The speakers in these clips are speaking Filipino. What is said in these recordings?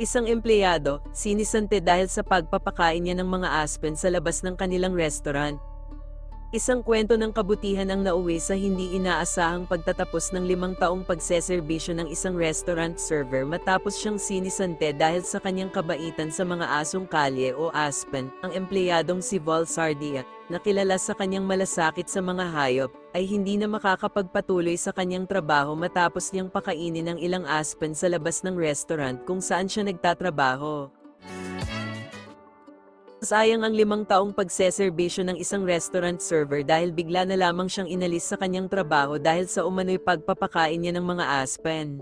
Isang empleyado, sinisante dahil sa pagpapakain niya ng mga aspen sa labas ng kanilang restaurant. Isang kwento ng kabutihan ang nauwi sa hindi inaasahang pagtatapos ng limang taong pagseserbisyo ng isang restaurant server matapos siyang sinisante dahil sa kanyang kabaitan sa mga asong kalye o aspen. Ang empleyadong si Vol Sardia, na kilala sa kanyang malasakit sa mga hayop, ay hindi na makakapagpatuloy sa kanyang trabaho matapos niyang pakainin ng ilang aspen sa labas ng restaurant kung saan siya nagtatrabaho. Sayang ang limang taong pagseserbisyo ng isang restaurant server dahil bigla na lamang siyang inalis sa kanyang trabaho dahil sa umano'y pagpapakain niya ng mga aspen.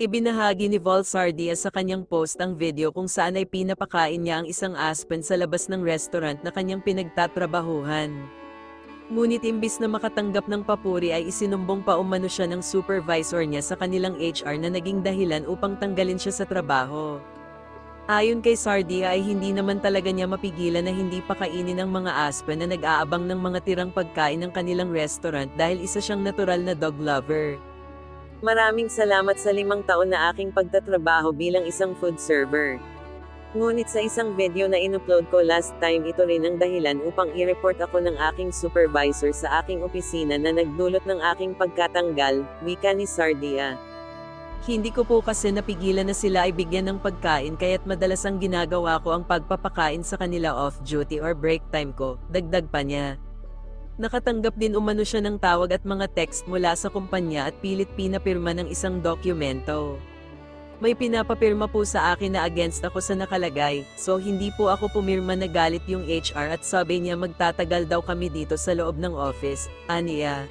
Ibinahagi ni Vol Sardia sa kanyang post ang video kung saan ay pinapakain niya ang isang aspen sa labas ng restaurant na kanyang pinagtatrabahuhan. Ngunit imbis na makatanggap ng papuri ay isinumbong pa umano siya ng supervisor niya sa kanilang HR na naging dahilan upang tanggalin siya sa trabaho. Ayon kay Sardia ay hindi naman talaga niya mapigilan na hindi pakainin ang mga aspen na nag-aabang ng mga tirang pagkain ng kanilang restaurant dahil isa siyang natural na dog lover. Maraming salamat sa limang taon na aking pagtatrabaho bilang isang food server. Ngunit sa isang video na inupload ko last time ito rin ang dahilan upang i-report ako ng aking supervisor sa aking opisina na nagdulot ng aking pagkatanggal, wika ni Sardia. Hindi ko po kasi napigilan na sila ay bigyan ng pagkain kaya't madalas ang ginagawa ko ang pagpapakain sa kanila off-duty or break time ko, dagdag pa niya. Nakatanggap din umano siya ng tawag at mga text mula sa kumpanya at pilit pinapirma ng isang dokumento. May pinapapirma po sa akin na against ako sa nakalagay, so hindi po ako pumirma na galit yung HR at sabi niya magtatagal daw kami dito sa loob ng office, aniya.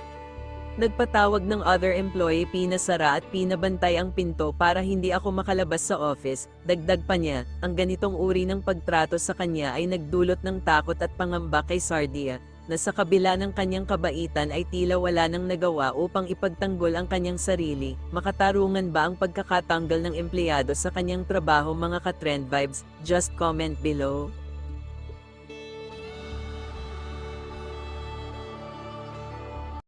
Nagpatawag ng other employee pinasara at pinabantay ang pinto para hindi ako makalabas sa office, dagdag pa niya, ang ganitong uri ng pagtrato sa kanya ay nagdulot ng takot at pangamba kay Sardia, na sa kabila ng kanyang kabaitan ay tila wala nang nagawa upang ipagtanggol ang kanyang sarili. Makatarungan ba ang pagkakatanggal ng empleyado sa kanyang trabaho mga ka-trend vibes? Just comment below.